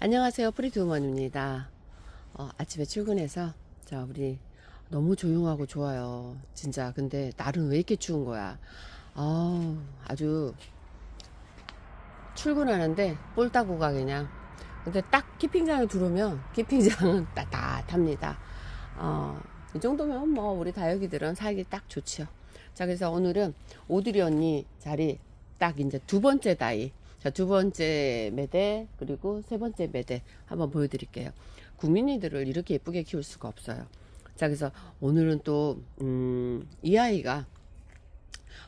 안녕하세요. 프리드우먼입니다. 어, 아침에 출근해서 자 우리 너무 조용하고 좋아요. 진짜 근데 날은 왜 이렇게 추운 거야? 아 아주 출근하는데 볼 따구가 그냥 근데 딱 키핑장에 들어오면 키핑장은 따뜻합니다. 어, 이 정도면 뭐 우리 다육이들은 살기 딱 좋지요. 자 그래서 오늘은 오드리 언니 자리 딱 이제 두 번째 다이 자, 두 번째 매대, 그리고 세 번째 매대 한번 보여드릴게요. 국민이들을 이렇게 예쁘게 키울 수가 없어요. 자, 그래서 오늘은 또, 음, 이 아이가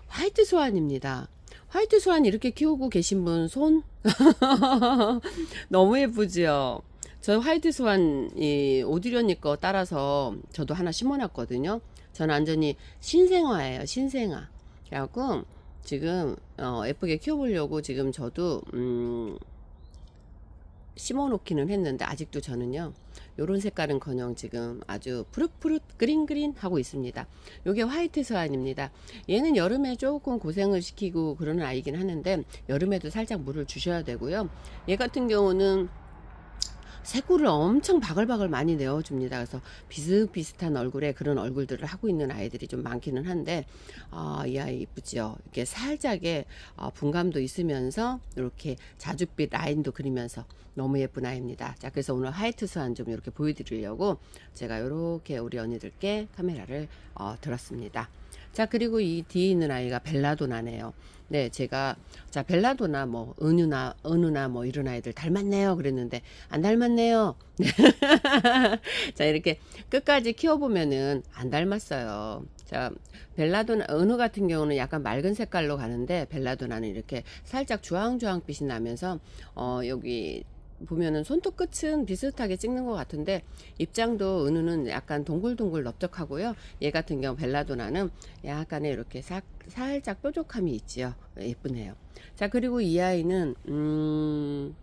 화이트 스완입니다. 화이트 스완 이렇게 키우고 계신 분 손? 너무 예쁘지요? 저 화이트 스완, 이, 오디련이 거 따라서 저도 하나 심어놨거든요. 저는 완전히 신생아예요, 신생아. 그래갖고, 지금 어, 예쁘게 키워보려고 지금 저도 음, 심어놓기는 했는데 아직도 저는요 요런 색깔은커녕 지금 아주 푸릇푸릇 그린그린 하고 있습니다. 요게 화이트 스완입니다. 얘는 여름에 조금 고생을 시키고 그러는 아이긴 하는데 여름에도 살짝 물을 주셔야 되고요. 얘 같은 경우는 새꿀을 엄청 바글바글 많이 내어줍니다. 그래서 비슷비슷한 얼굴에 그런 얼굴들을 하고 있는 아이들이 좀 많기는 한데, 아, 이 아이 이쁘죠? 이렇게 살짝의 어, 분감도 있으면서, 이렇게 자줏빛 라인도 그리면서 너무 예쁜 아이입니다. 자, 그래서 오늘 화이트 스완 좀 이렇게 보여드리려고 제가 이렇게 우리 언니들께 카메라를 어, 들었습니다. 자, 그리고 이 뒤에 있는 아이가 벨라도나네요. 네, 제가, 자, 벨라도나, 뭐, 은유나, 은우나, 뭐, 이런 아이들 닮았네요. 그랬는데, 안 닮았네요. 자, 이렇게 끝까지 키워 보면은 안 닮았어요. 자, 벨라도나, 은우 같은 경우는 약간 맑은 색깔로 가는데, 벨라도나는 이렇게 살짝 주황주황빛이 나면서, 어, 여기, 보면은 손톱 끝은 비슷하게 찍는 것 같은데 입장도 은우는 약간 동글동글 넓적하고요. 얘 같은 경우 벨라도나는 약간의 이렇게 사, 살짝 뾰족함이 있지요. 예쁘네요. 자 그리고 이 아이는 음.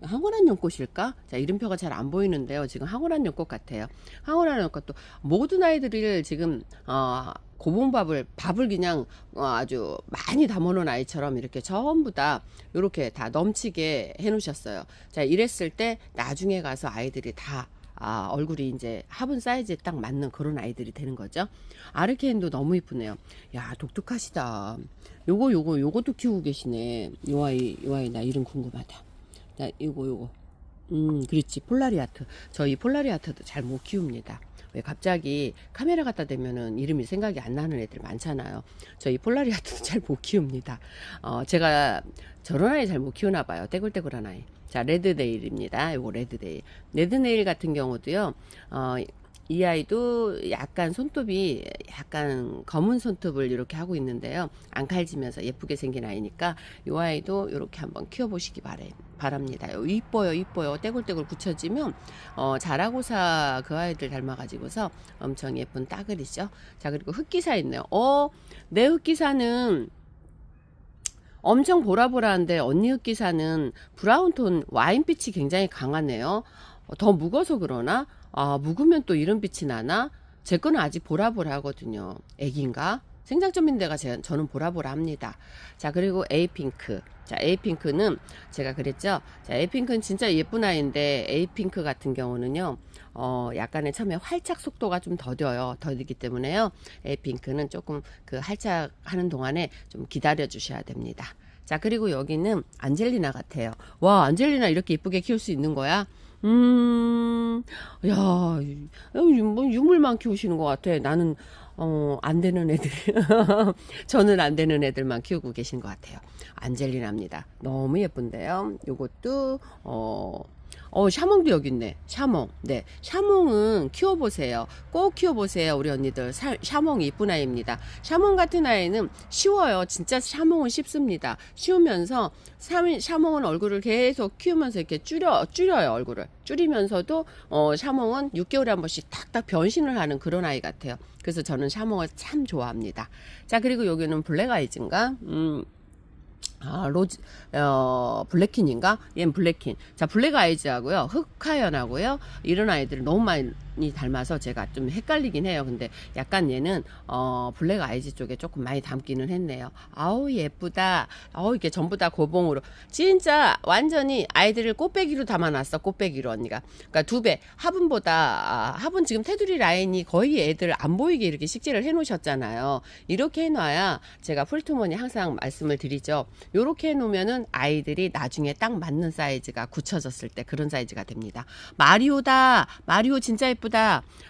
황홀한 연꽃일까? 자, 이름표가 잘 안 보이는데요. 지금 황홀한 연꽃 같아요. 황홀한 연꽃도 모든 아이들을 지금, 어, 고봉밥을, 밥을 그냥 어, 아주 많이 담아놓은 아이처럼 이렇게 전부 다 이렇게 다 넘치게 해 놓으셨어요. 자, 이랬을 때 나중에 가서 아이들이 다 아, 얼굴이 이제 화분 사이즈에 딱 맞는 그런 아이들이 되는 거죠. 아르케인도 너무 이쁘네요. 야, 독특하시다. 요거, 요거, 요것도 키우고 계시네. 요 아이, 요 아이, 나 이름 궁금하다. 나 요거 요거 음 그렇지. 폴라리 아트. 저희 폴라리 아트도 잘 못 키웁니다. 왜 갑자기 카메라 갖다 대면은 이름이 생각이 안 나는 애들 많잖아요. 저희 폴라리 아트도 잘 못 키웁니다. 어 제가 저런 아이 잘 못 키우나 봐요. 떼굴떼굴한 아이. 자 레드네일입니다. 요거 레드네일. 레드네일 같은 경우도요 어 이 아이도 약간 손톱이 약간 검은 손톱을 이렇게 하고 있는데요. 안 칼지면서 예쁘게 생긴 아이니까 이 아이도 이렇게 한번 키워보시기 바래, 바랍니다. 이뻐요, 이뻐요. 떼굴떼굴 붙여지면 어, 자라고사 그 아이들 닮아가지고서 엄청 예쁜 따글이죠. 자 그리고 흑기사 있네요. 어, 내 흑기사는 엄청 보라보라한데 언니 흑기사는 브라운톤 와인빛이 굉장히 강하네요. 어, 더 묵어서 그러나? 아, 묵으면 또 이런 빛이 나나? 제 거는 아직 보라보라 하거든요. 애기인가? 생장점인 데가 제, 저는 보라보라 합니다. 자, 그리고 에이핑크. 자, 에이핑크는 제가 그랬죠? 자, 에이핑크는 진짜 예쁜 아이인데, 에이핑크 같은 경우는요, 어, 약간의 처음에 활착 속도가 좀 더뎌요. 더디기 때문에요. 에이핑크는 조금 그 활착 하는 동안에 좀 기다려 주셔야 됩니다. 자, 그리고 여기는 안젤리나 같아요. 와, 안젤리나 이렇게 예쁘게 키울 수 있는 거야? 음, 야, 뭐 유물만 키우시는 것 같아. 나는, 어, 안 되는 애들. 저는 안 되는 애들만 키우고 계신 것 같아요. 안젤리나입니다. 너무 예쁜데요. 요것도, 어, 어, 샤몽도 여기 있네. 샤몽. 네. 샤몽은 키워보세요. 꼭 키워보세요. 우리 언니들. 사, 샤몽 이쁜 아이입니다. 샤몽 같은 아이는 쉬워요. 진짜 샤몽은 쉽습니다. 쉬우면서 샤몽은 얼굴을 계속 키우면서 이렇게 줄여, 줄여요. 얼굴을. 줄이면서도, 어, 샤몽은 6개월에 한 번씩 탁탁 변신을 하는 그런 아이 같아요. 그래서 저는 샤몽을 참 좋아합니다. 자, 그리고 여기는 블랙 아이즈인가? 음. 아, 로즈, 어, 블랙킨인가? 얘는 블랙킨. 자, 블랙 아이즈하고요. 흑화연하고요. 이런 아이들 너무 많이 많 이 닮아서 제가 좀 헷갈리긴 해요. 근데 약간 얘는 어 블랙 아이즈 쪽에 조금 많이 닮기는 했네요. 아우 예쁘다. 아우 이게 전부 다 고봉으로 진짜 완전히 아이들을 꽃배기로 담아놨어. 꽃배기로 언니가. 그러니까 두 배. 화분보다 아, 화분 지금 테두리 라인이 거의 애들 안 보이게 이렇게 식재를 해놓으셨잖아요. 이렇게 해놔야 제가 풀투머니 항상 말씀을 드리죠. 요렇게 해놓으면은 아이들이 나중에 딱 맞는 사이즈가 굳혀졌을 때 그런 사이즈가 됩니다. 마리오다. 마리오 진짜 예쁘다.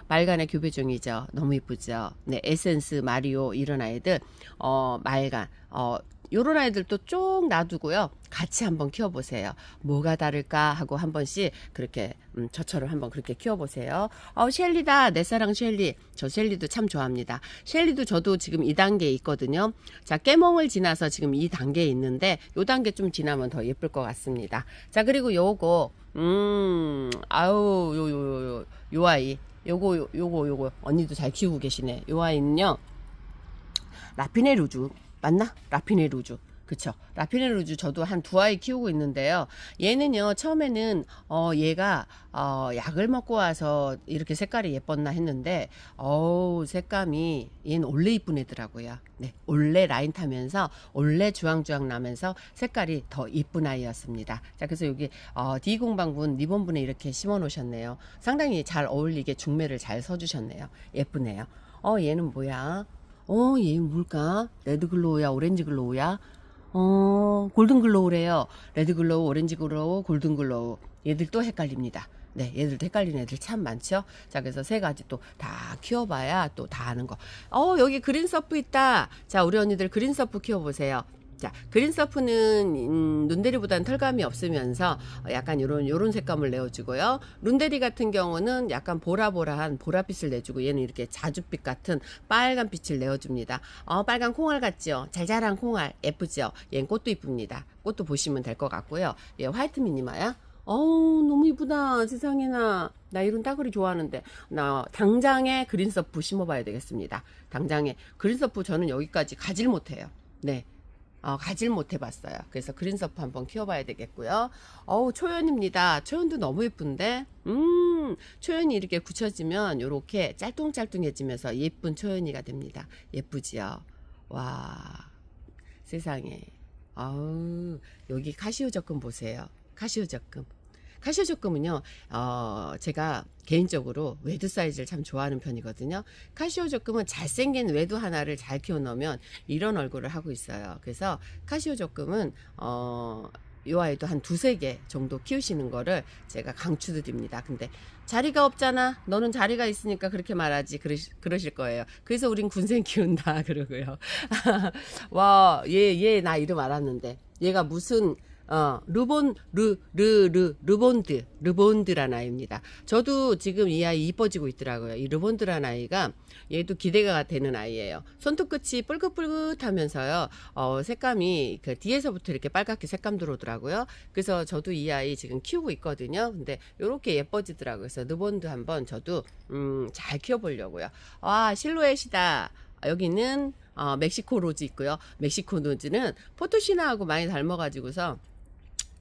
말간의 교배종이죠. 너무 예쁘죠. 네, 에센스, 마리오 이런 아이들 어 말간 어 요런 아이들도 쭉 놔두고요. 같이 한번 키워보세요. 뭐가 다를까 하고 한 번씩 그렇게 음, 저처럼 한번 그렇게 키워보세요. 어 셸리다 내 사랑 셸리 저 셸리도 참 좋아합니다. 셸리도 저도 지금 2단계에 있거든요. 자 깨몽을 지나서 지금 2단계에 있는데 요 단계 좀 지나면 더 예쁠 것 같습니다. 자 그리고 요거 음 아우 요요 요 요 아이 요거 요, 요거 요거 언니도 잘 키우고 계시네. 요 아이는요. 라피네 루주 맞나? 라피네 루주. 그쵸. 라피네 루주 저도 한 두 아이 키우고 있는데요. 얘는요, 처음에는, 어, 얘가, 어, 약을 먹고 와서 이렇게 색깔이 예뻤나 했는데, 어우, 색감이, 얘는 원래 이쁜 애더라고요. 네. 원래 라인 타면서, 원래 주황주황 나면서 색깔이 더 이쁜 아이였습니다. 자, 그래서 여기, 어, D공방분, 리본분에 이렇게 심어 놓으셨네요. 상당히 잘 어울리게 중매를 잘 서주셨네요. 예쁘네요. 어, 얘는 뭐야? 어, 얘 뭘까? 레드 글로우야, 오렌지 글로우야? 어, 골든 글로우래요. 레드 글로우, 오렌지 글로우, 골든 글로우. 얘들 또 헷갈립니다. 네, 얘들도 헷갈리는 애들 참 많죠? 자, 그래서 세 가지 또 다 키워봐야 또 다 아는 거. 어, 여기 그린 서프 있다. 자, 우리 언니들 그린 서프 키워보세요. 자, 그린 서프는 음, 룬데리보다는 털감이 없으면서 약간 요런 요런 색감을 내어주고요. 룬데리 같은 경우는 약간 보라보라한 보라빛을 내주고 얘는 이렇게 자줏빛 같은 빨간 빛을 내어줍니다. 어, 빨간 콩알 같죠? 잘 자란 콩알 예쁘죠? 얘는 꽃도 이쁩니다. 꽃도 보시면 될 것 같고요. 얘 화이트 미니마야. 어우 너무 이쁘다 세상에나 나 이런 따구리 좋아하는데 나 당장에 그린 서프 심어봐야 되겠습니다 당장에 그린 서프 저는 여기까지 가질 못해요 네 어, 가질 못해봤어요. 그래서 그린서프 한번 키워봐야 되겠고요. 어우 초연입니다. 초연도 너무 예쁜데, 음 초연이 이렇게 굳혀지면 이렇게 짤뚱짤뚱해지면서 예쁜 초연이가 됩니다. 예쁘지요? 와 세상에. 아우 여기 카시오 적금 보세요. 카시오 적금. 카시오 적금은요, 어, 제가 개인적으로 외두 사이즈를 참 좋아하는 편이거든요. 카시오 적금은 잘생긴 외두 하나를 잘 키워놓으면 이런 얼굴을 하고 있어요. 그래서 카시오 적금은, 어, 요 아이도 한 두세 개 정도 키우시는 거를 제가 강추드립니다. 근데 자리가 없잖아. 너는 자리가 있으니까 그렇게 말하지. 그러시, 그러실 거예요. 그래서 우린 군생 키운다. 그러고요. 와, 얘, 얘 나 이름 알았는데. 얘가 무슨, 어, 르본, 르, 르, 르, 르본드, 르본드란 아이입니다. 저도 지금 이 아이 이뻐지고 있더라고요. 이 르본드란 아이가 얘도 기대가 되는 아이예요. 손톱 끝이 뿔긋뿔긋 하면서요, 어, 색감이 그 뒤에서부터 이렇게 빨갛게 색감 들어오더라고요. 그래서 저도 이 아이 지금 키우고 있거든요. 근데 요렇게 예뻐지더라고요. 그래서 르본드 한번 저도, 음, 잘 키워보려고요. 와, 실루엣이다. 여기는, 어, 멕시코 로즈 있고요. 멕시코 로즈는 포토시나하고 많이 닮아가지고서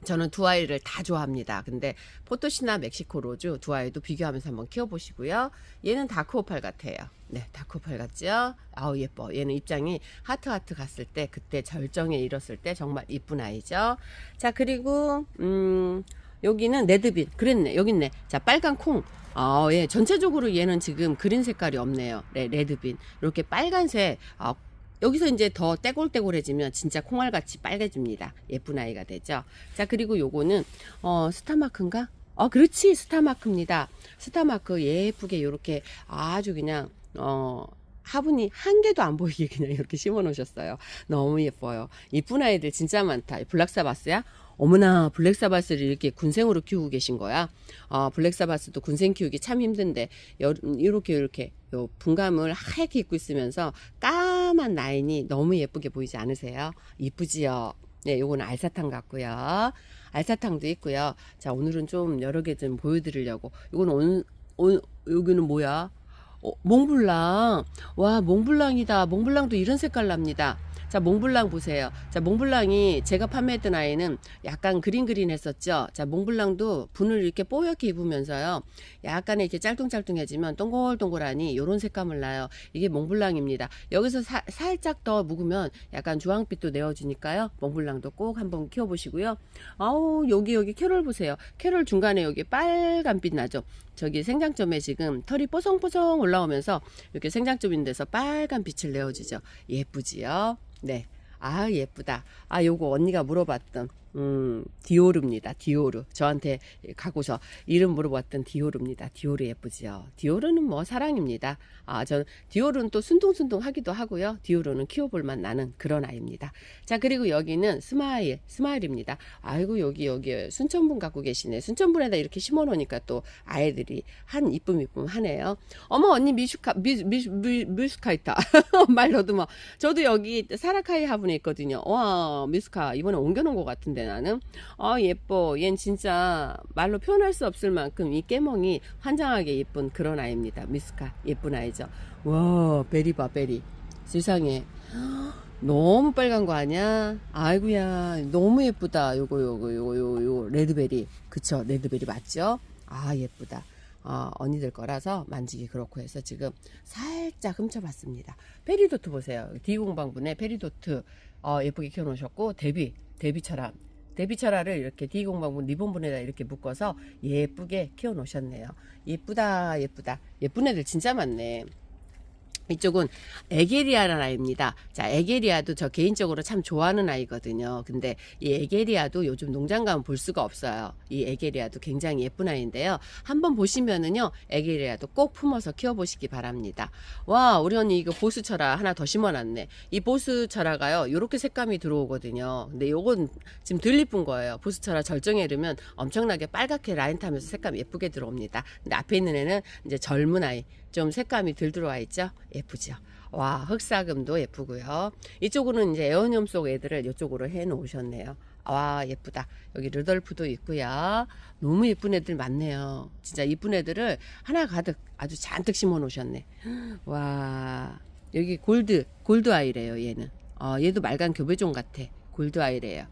저는 두 아이를 다 좋아합니다. 근데 포토시나 멕시코 로즈 두 아이도 비교하면서 한번 키워보시고요. 얘는 다크오팔 같아요. 네, 다크오팔 같죠? 아우 예뻐. 얘는 입장이 하트 하트 갔을 때 그때 절정에 이뤘을 때 정말 이쁜 아이죠. 자 그리고 음 여기는 레드빈 그랬네 여기 있네. 자 빨간 콩. 어, 예, 전체적으로 얘는 지금 그린 색깔이 없네요. 네, 레드빈. 이렇게 빨간색, 어, 여기서 이제 더 떼골떼골해지면 진짜 콩알같이 빨개집니다. 예쁜 아이가 되죠. 자, 그리고 요거는, 어, 스타마크인가? 어, 그렇지. 스타마크입니다. 스타마크 예쁘게 요렇게 아주 그냥, 어, 화분이 한 개도 안 보이게 그냥 이렇게 심어 놓으셨어요. 너무 예뻐요. 이쁜 아이들 진짜 많다. 블락사바스야? 어머나 블랙사바스를 이렇게 군생으로 키우고 계신 거야. 어, 블랙사바스도 군생 키우기 참 힘든데 여, 이렇게 이렇게 요 분감을 하얗게 입고 있으면서 까 만 라인이 너무 예쁘게 보이지 않으세요? 이쁘지요? 네, 요거는 알사탕 같고요. 알사탕도 있고요. 자, 오늘은 좀 여러 개 좀 보여드리려고. 이건 오늘, 오늘 여기는 뭐야? 어, 몽블랑. 와, 몽블랑이다. 몽블랑도 이런 색깔 납니다. 자, 몽블랑 보세요. 자, 몽블랑이 제가 판매했던 아이는 약간 그린 그린 했었죠. 자, 몽블랑도 분을 이렇게 뽀얗게 입으면서요. 약간의 이렇게 짤뚱짤뚱해지면 동글동글하니 요런 색감을 나요. 이게 몽블랑입니다. 여기서 사- 살짝 더 묵으면 약간 주황빛도 내어주니까요. 몽블랑도 꼭 한번 키워보시고요. 아우, 여기, 여기 캐롤 보세요. 캐롤 중간에 여기 빨간빛 나죠. 저기 생장점에 지금 털이 뽀송뽀송 올라오면서 이렇게 생장점 데서 빨간 빛을 내어주죠. 예쁘지요? 네. 아, 예쁘다. 아, 요거 언니가 물어봤던, 음, 디오르입니다. 디오르. 저한테 가고서 이름 물어봤던 디오르입니다. 디오르 예쁘지요? 디오르는 뭐 사랑입니다. 아, 저, 디오르는 또 순둥순둥 하기도 하고요. 디오르는 키워볼만 나는 그런 아이입니다. 자, 그리고 여기는 스마일, 스마일입니다. 아이고, 여기, 여기 순천분 갖고 계시네. 순천분에다 이렇게 심어 놓으니까 또 아이들이 한 이쁨 이쁨 하네요. 어머, 언니 미슈카, 미, 미, 미, 미슈카 있다. 말로도 뭐. 저도 여기 사라카이 화분에 있거든요. 와, 미스카. 이번에 옮겨놓은 것 같은데 나는. 아, 예뻐. 얜 진짜 말로 표현할 수 없을 만큼 이 깨멍이 환장하게 예쁜 그런 아이입니다. 미스카. 예쁜 아이죠. 와, 베리 봐, 베리. 세상에. 너무 빨간 거 아니야? 아이고야, 너무 예쁘다. 요거, 요거, 요거, 요거, 요거. 레드베리. 그쵸? 레드베리 맞죠? 아, 예쁘다. 어, 언니들 거라서 만지기 그렇고 해서 지금 살짝 훔쳐봤습니다. 페리도트 보세요. D공방분에 페리도트 어, 예쁘게 키워놓으셨고 데뷔, 데뷔철화. 데뷔철화를 이렇게 D공방분 리본분에다 이렇게 묶어서 예쁘게 키워 놓으셨네요. 예쁘다, 예쁘다. 예쁜 애들 진짜 많네. 이쪽은 에게리아라는 아이입니다. 자, 에게리아도 저 개인적으로 참 좋아하는 아이거든요. 근데 이 에게리아도 요즘 농장 가면 볼 수가 없어요. 이 에게리아도 굉장히 예쁜 아이인데요. 한번 보시면은요, 에게리아도 꼭 품어서 키워보시기 바랍니다. 와, 우리 언니 이거 보스철화 하나 더 심어놨네. 이 보스철화가요, 요렇게 색감이 들어오거든요. 근데 요건 지금 덜 이쁜 거예요. 보스철화 절정에 이르면 엄청나게 빨갛게 라인 타면서 색감 예쁘게 들어옵니다. 근데 앞에 있는 애는 이제 젊은 아이. 좀 색감이 덜 들어와 있죠? 예쁘죠? 와, 흑사금도 예쁘고요. 이쪽으로는 이제 에어늄 속 애들을 이쪽으로 해 놓으셨네요. 와, 예쁘다. 여기 르돌프도 있고요. 너무 예쁜 애들 많네요. 진짜 이쁜 애들을 하나 가득 아주 잔뜩 심어 놓으셨네. 와, 여기 골드, 골드 아이래요, 얘는. 어, 얘도 말간 교배종 같아. 골드 아이래요.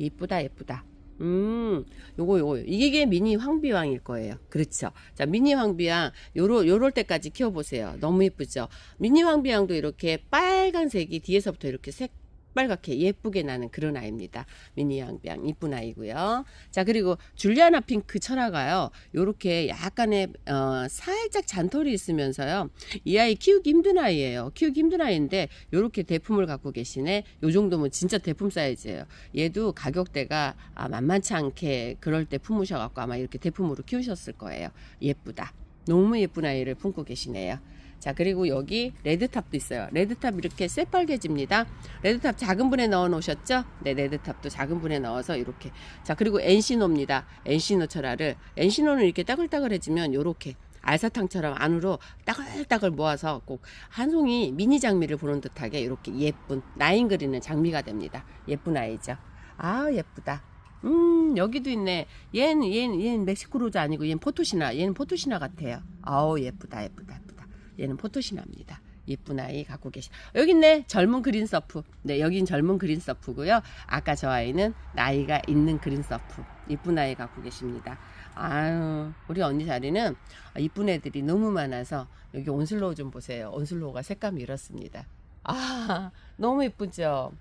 예쁘다, 예쁘다. 음, 요거, 요거. 이게 미니 황비왕일 거예요. 그렇죠. 자, 미니 황비왕, 요럴, 요럴 때까지 키워보세요. 너무 예쁘죠? 미니 황비왕도 이렇게 빨간색이 뒤에서부터 이렇게 색, 빨갛게 예쁘게 나는 그런 아이입니다. 미니 황비왕, 이쁜 아이고요. 자, 그리고 줄리아나 핑크 철화가요. 요렇게 약간의, 어, 살짝 잔털이 있으면서요. 이 아이 키우기 힘든 아이예요. 키우기 힘든 아이인데, 요렇게 대품을 갖고 계시네. 요 정도면 진짜 대품 사이즈예요. 얘도 가격대가 아, 만만치 않게 그럴 때 품으셔갖고 아마 이렇게 대품으로 키우셨을 거예요. 예쁘다. 너무 예쁜 아이를 품고 계시네요. 자, 그리고 여기 레드탑도 있어요. 레드탑 이렇게 새빨개 집니다. 레드탑 작은 분에 넣어 놓으셨죠? 네, 레드탑도 작은 분에 넣어서 이렇게. 자, 그리고 엔시노입니다. 엔시노 철화를. 엔시노는 이렇게 따글따글해지면 요렇게 알사탕처럼 안으로 따글따글 모아서 꼭 한 송이 미니 장미를 보는 듯하게 이렇게 예쁜 라인 그리는 장미가 됩니다. 예쁜 아이죠. 아 예쁘다. 음 여기도 있네. 얘는 얘는 얘는 멕시코 로즈 아니고 얘는 포토시나. 얘는 포토시나 같아요. 아우 예쁘다 예쁘다 예쁘다. 얘는 포토시나입니다. 예쁜 아이 갖고 계시. 여기 있네. 젊은 그린 서프. 네, 여긴 젊은 그린 서프고요. 아까 저 아이는 나이가 있는 그린 서프. 이쁜 아이 갖고 계십니다. 아유, 우리 언니 자리는 이쁜 애들이 너무 많아서 여기 온슬로우 좀 보세요. 온슬로우가 색감이 이렇습니다. 아, 너무 예쁘죠?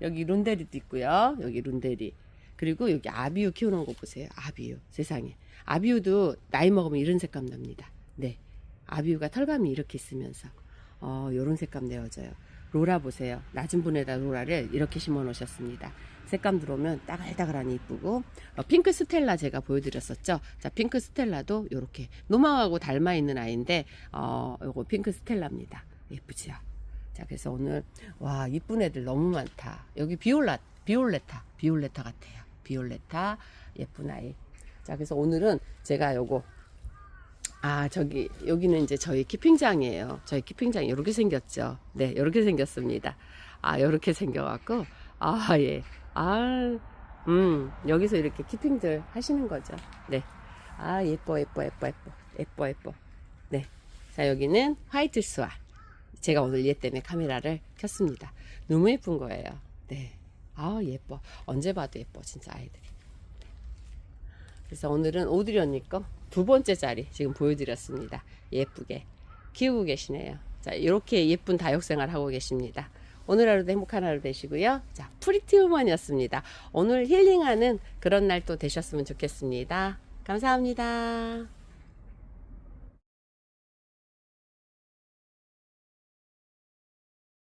여기 룬데리도 있고요. 여기 룬데리. 그리고 여기 아비우 키우는 거 보세요. 아비우. 세상에. 아비우도 나이 먹으면 이런 색감 납니다. 네. 아비우가 털감이 이렇게 있으면서 어, 요런 색감 내어져요. 로라 보세요. 낮은 분에다 로라를 이렇게 심어 놓으셨습니다. 색감 들어오면 따글따글하니 이쁘고 어, 핑크 스텔라 제가 보여드렸었죠. 자 핑크 스텔라도 요렇게 노망하고 닮아 있는 아이인데 어 요거 핑크 스텔라입니다. 예쁘지요. 자 그래서 오늘 와 이쁜 애들 너무 많다. 여기 비올라 비올레타 비올레타 같아요. 비올레타 예쁜 아이. 자 그래서 오늘은 제가 요거 아, 저기, 여기는 이제 저희 키핑장이에요. 저희 키핑장이 이렇게 생겼죠. 네, 이렇게 생겼습니다. 아, 이렇게 생겨갖고, 아, 예. 아, 음, 여기서 이렇게 키핑들 하시는 거죠. 네. 아, 예뻐, 예뻐, 예뻐, 예뻐. 예뻐, 예뻐. 네. 자, 여기는 화이트 스와. 제가 오늘 얘 때문에 카메라를 켰습니다. 너무 예쁜 거예요. 네. 아, 예뻐. 언제 봐도 예뻐, 진짜 아이들이. 네. 그래서 오늘은 오드리 언니 거 두 번째 자리 지금 보여드렸습니다. 예쁘게 키우고 계시네요. 자, 이렇게 예쁜 다육생활 하고 계십니다. 오늘 하루도 행복한 하루 되시고요. 자, 프리티 우먼이었습니다. 오늘 힐링하는 그런 날 또 되셨으면 좋겠습니다. 감사합니다.